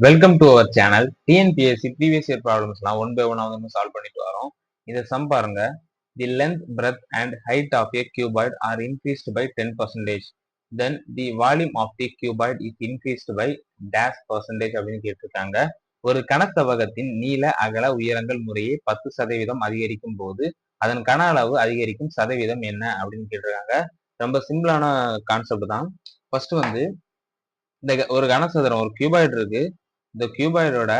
Welcome to our channel TNPSC previous year ப்ராப்ளம்ஸ்லாம் one by one வந்து solve பண்ணிட்டு வரோம். இதை சம் பாருங்க. The length breadth and height of a cuboid are increased by ten percentage then the volume of the cuboid is increased by dash percentage அப்படின்னு கேட்டிருக்காங்க. ஒரு கனசவகத்தின் நீள அகல உயரங்கள் முறையே பத்து சதவீதம் அதிகரிக்கும் போது அதன் கன அளவு அதிகரிக்கும் சதவீதம் என்ன அப்படின்னு கேட்டிருக்காங்க. ரொம்ப சிம்பிளான கான்செப்ட் தான். ஃபர்ஸ்ட் வந்து இந்த க- ஒரு கனசதுரம் ஒரு கியூபாய்டு இருக்கு. இந்த கியூபாய்டோட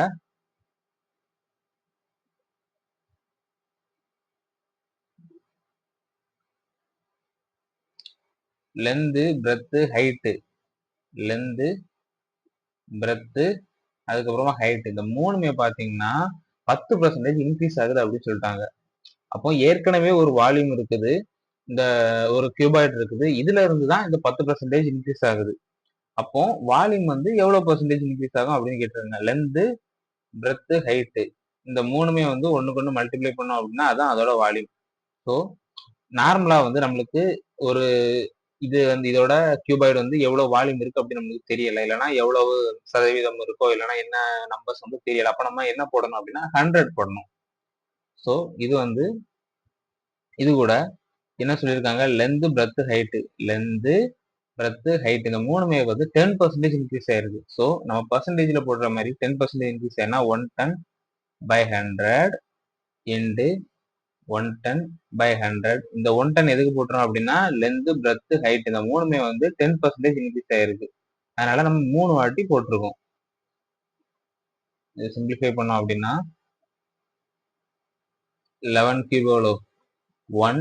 length breadth height length breadth அதுக்கப்புறமா ஹைட் இந்த மூணுமே பார்த்தீங்கன்னா பத்து பர்சன்டேஜ் இன்க்ரீஸ் ஆகுது அப்படின்னு சொல்லிட்டாங்க. அப்போ ஏற்கனவே ஒரு வால்யூம் இருக்குது. இந்த ஒரு கியூபாய்டு இருக்குது. இதுல இருந்து தான் இந்த பத்து பர்சன்டேஜ் இன்க்ரீஸ் ஆகுது. அப்போ வால்யூம் வந்து எவ்வளவு பர்சன்டேஜ் இன்க்ரீஸ் ஆகும் அப்படின்னு கேட்டிருக்காங்க லென்த்து பிரெத்து ஹைட்டு இந்த மூணுமே வந்து ஒண்ணுக்கு ஒன்று மல்டிப்ளை பண்ணோம் அப்படின்னா அதான் அதோட வால்யூம் ஸோ நார்மலா வந்து நம்மளுக்கு ஒரு இது வந்து இதோட கியூபாய்டு வந்து எவ்வளவு வால்யூம் இருக்கு அப்படின்னு நம்மளுக்கு தெரியல. இல்லைன்னா எவ்வளவு சதவீதம் இருக்கோ இல்லைன்னா என்ன நம்பர்ஸ் வந்து தெரியல. அப்ப நம்ம என்ன போடணும் அப்படின்னா ஹண்ட்ரட் போடணும். ஸோ இது வந்து இது கூட என்ன சொல்லியிருக்காங்க? Length breadth height length breadth height இந்த மூணுமே வந்து டென் பர்சன்டேஜ் இன்க்ரீஸ் ஆயிருக்கு ஸோ நம்ம பர்சன்டேஜில் போடுற மாதிரி டென் பர்சன்டேஜ் இன்க்ரீஸ் ஆனால் one ten by hundred into one ten by hundred இந்த ஒன் டன் எதுக்கு போட்டுறோம் அப்படின்னா லென்த்து பிரெத் ஹைட் இந்த மூணுமே வந்து டென் பர்சன்டேஜ் இன்க்ரீஸ் ஆயிருக்கு. அதனால நம்ம மூணு வாட்டி போட்டிருக்கோம். இது சிம்பிளிஃபை பண்ணோம் அப்படின்னா லெவன் கியூப் எவ்வளோ one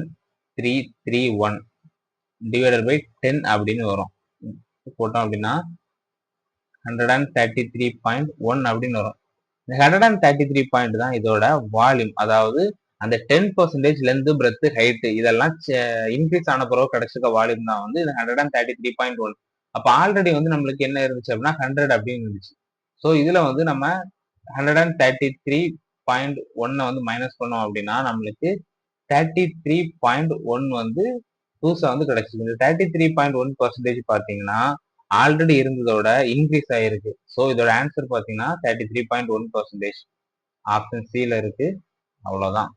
three three one divided by ten அப்படின்னு வரும். போட்டோம் அப்படின்னா hundred and thirty three point one அப்படின்னு வரும். இந்த hundred and thirty three point தான் இதோட வால்யூம் அதாவது அந்த ten percentage length breadth height இதெல்லாம் இன்க்ரீஸ் ஆன பிறகு கிடைச்சிருக்க வால்யூம் தான் வந்து இந்த hundred and thirty three point one அப்போ ஆல்ரெடி வந்து நம்மளுக்கு என்ன இருந்துச்சு அப்படின்னா ஹண்ட்ரட் அப்படின்னு இருந்துச்சு. ஸோ இதில் வந்து நம்ம hundred and thirty three point ஒன்னை வந்து மைனஸ் பண்ணோம் அப்படின்னா நம்மளுக்கு தேர்ட்டி த்ரீ பாயிண்ட் ஒன் வந்து புதுசா வந்து கிடைச்சிருக்கு. இந்த thirty three point one percentage பார்த்தீங்கன்னா ஆல்ரெடி இருந்ததோட இன்க்ரீஸ் ஆயிருக்கு. ஸோ இதோட ஆன்சர் பார்த்தீங்கன்னா thirty three point one percentage option சில இருக்கு. அவ்வளோதான்